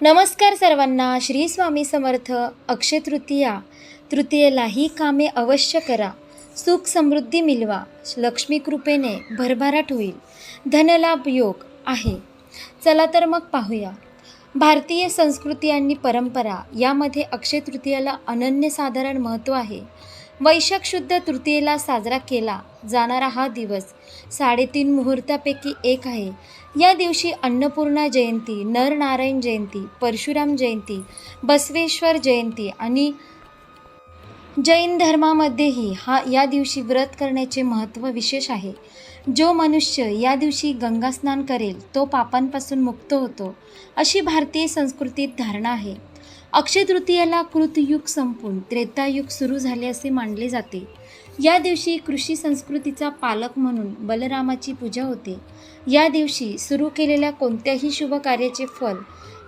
नमस्कार सर्वांना श्री स्वामी समर्थ अक्षय तृतीया. तृतीयेला ही कामे अवश्य करा. सुख समृद्धी मिळवा लक्ष्मी कृपेने भरभराट होईल. धनलाभ योग आहे. चला तर मग पाहूया. भारतीय संस्कृती आणि परंपरा यामध्ये अक्षय तृतीयाला अनन्यसाधारण महत्त्व आहे. वैशाख शुद्ध तृतीयेला साजरा केला जाणारा हा दिवस साडेतीन मुहूर्तापैकी एक आहे. या दिवशी अन्नपूर्णा जयंती नरनारायण जयंती परशुराम जयंती बसवेश्वर जयंती आणि जैन धर्मामध्येही हा या दिवशी व्रत करण्याचे महत्त्व विशेष आहे. जो मनुष्य या दिवशी गंगास्नान करेल तो पापांपासून मुक्त होतो अशी भारतीय संस्कृतीत धारणा आहे. अक्षय तृतीयाला कृतयुग संपून त्रेतायुग सुरू झाले असे मानले जाते. या दिवशी कृषी संस्कृतीचा पालक म्हणून बलरामाची पूजा होते. या दिवशी सुरू केलेल्या कोणत्याही शुभ कार्याचे फल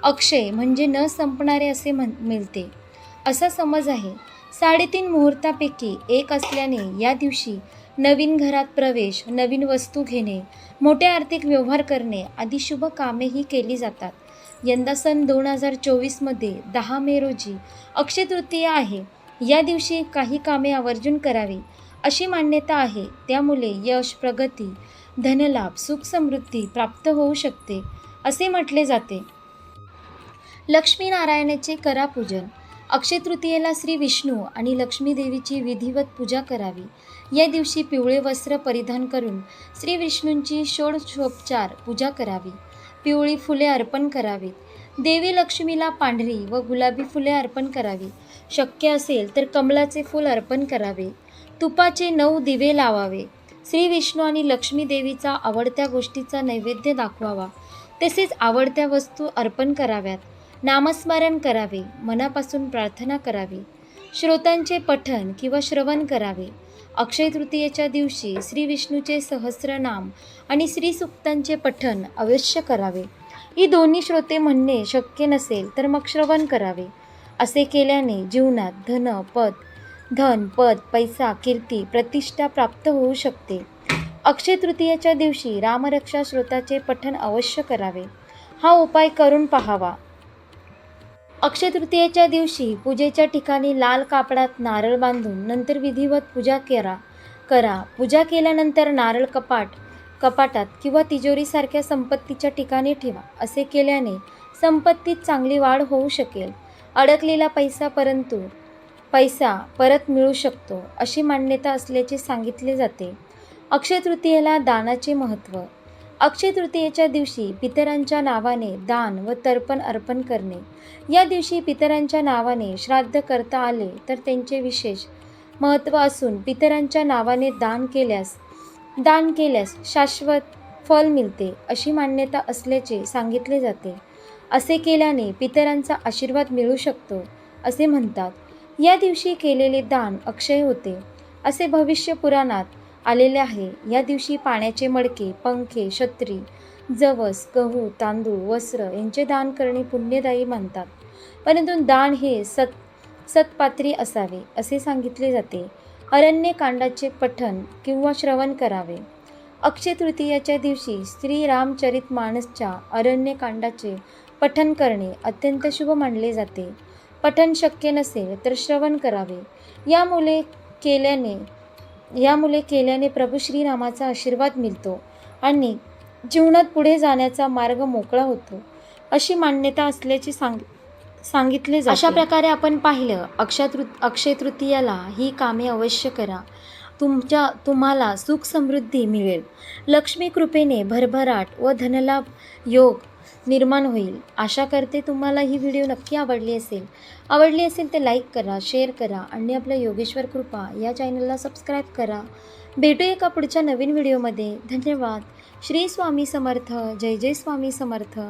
अक्षय म्हणजे न संपणारे असे म्हण मिळते. असा समज आहे. साडेतीन मुहूर्तापैकी एक असल्याने या दिवशी नवीन घरात प्रवेश नवीन वस्तू घेणे मोठे आर्थिक व्यवहार करणे आदी शुभ कामेही केली जातात. यंदा सन दोन हजार चोवीसमध्ये दहा मे रोजी अक्षय तृतीया आहे. या दिवशी काही कामे आवर्जून करावी अशी मान्यता आहे. त्यामुळे यश प्रगती धनलाभ सुख समृद्धी प्राप्त होऊ शकते असे म्हटले जाते. लक्ष्मीनारायणाचे करा पूजन अक्षय तृतीयेला श्री विष्णू आणि लक्ष्मीदेवीची विधिवत पूजा करावी. या दिवशी पिवळे वस्त्र परिधान करून श्री विष्णूंची षोडशोपचार पूजा करावी. पिवळी फुले अर्पण करावीत. देवी लक्ष्मीला पांढरी व गुलाबी फुले अर्पण करावी. शक्य असेल तर कमलाचे फूल अर्पण करावे. तुपाचे नऊ दिवे लावावे. श्री विष्णू आणि लक्ष्मी देवीचा आवडत्या गोष्टीचा नैवेद्य दाखवावा. तसेच आवडत्या वस्तू अर्पण कराव्यात. नामस्मरण करावे. मनापासून प्रार्थना करावी. श्रोतांचे पठन किंवा श्रवण करावे. अक्षय तृतीयेच्या दिवशी श्री विष्णूचे सहस्रनाम आणि श्री सुक्तांचे अवश्य करावे. ही दोन्ही श्रोते म्हणणे शक्य नसेल तर मग श्रवण करावे. असे केल्याने जीवनात धन पद धन पद पैसा कीर्ती प्रतिष्ठा प्राप्त होऊ शकते. अक्षय तृतीयेच्या दिवशी रामरक्षा श्रोताचे पठन अवश्य करावे. हा उपाय करून पहावा. अक्षय तृतीयेच्या दिवशी पूजेच्या ठिकाणी लाल कापडात नारळ बांधून नंतर विधिवत पूजा करा करा. पूजा केल्यानंतर नारळ कपाट कपाटात किंवा तिजोरीसारख्या संपत्तीच्या ठिकाणी ठेवा. असे केल्याने संपत्तीत चांगली वाढ होऊ शकेल. अडकलेला पैसा परंतु पैसा परत मिळू शकतो अशी मान्यता असल्याचे सांगितले जाते. अक्षय तृतीयेला दानाचे महत्त्व अक्षय तृतीयेच्या दिवशी पितरांच्या नावाने दान व तर्पण अर्पण करणे. या दिवशी पितरांच्या नावाने श्राद्ध करता आले तर त्यांचे विशेष महत्त्व असून पितरांच्या नावाने दान केल्यास दान केल्यास शाश्वत फल मिळते अशी मान्यता असल्याचे सांगितले जाते. असे केल्याने पितरांचा आशीर्वाद मिळू शकतो असे म्हणतात. या दिवशी केलेले दान अक्षय होते. असे भविष्य पुराणात आलेले आहे. या दिवशी पाण्याचे मडके पंखे छत्री जवस गहू तांदूळ वस्त्र यांचे दान करणे पुण्यदायी मानतात. परंतु दान हे सत सत्पात्री असावे असे सांगितले जाते. अरण्य कांडाचे पठण किंवा श्रवण करावे. अक्षय तृतीयाच्या दिवशी श्री रामचरित मानसच्या अरण्यकांडाचे पठण करणे अत्यंत शुभ मानले जाते. पठण शक्य नसेल तर श्रवण करावे. यामुळे केल्याने यामुळे केल्याने प्रभू श्रीरामाचा आशीर्वाद मिळतो आणि जीवनात पुढे जाण्याचा मार्ग मोकळा होतो. अशी मान्यता असल्याचे सांग सांगितले जाते. अशा प्रकारे आपण पाहिलं अक्षय तृ अक्षय तृतीयाला ही कामे अवश्य करा. तुमच्या तुम्हाला सुख समृद्धी मिळेल. लक्ष्मी कृपेने भरभराट व धनलाभ योग निर्माण होईल. आशा करते तुम्हाला ही व्हिडिओ नक्की आवडली असेल. आवडली असेल तर लाईक करा शेअर करा आणि आपल्या योगेश्वर कृपा या चॅनलला सबस्क्राईब करा. भेटू एका पुढच्या नवीन व्हिडिओमध्ये. धन्यवाद. श्री स्वामी समर्थ. जय जय स्वामी समर्थ.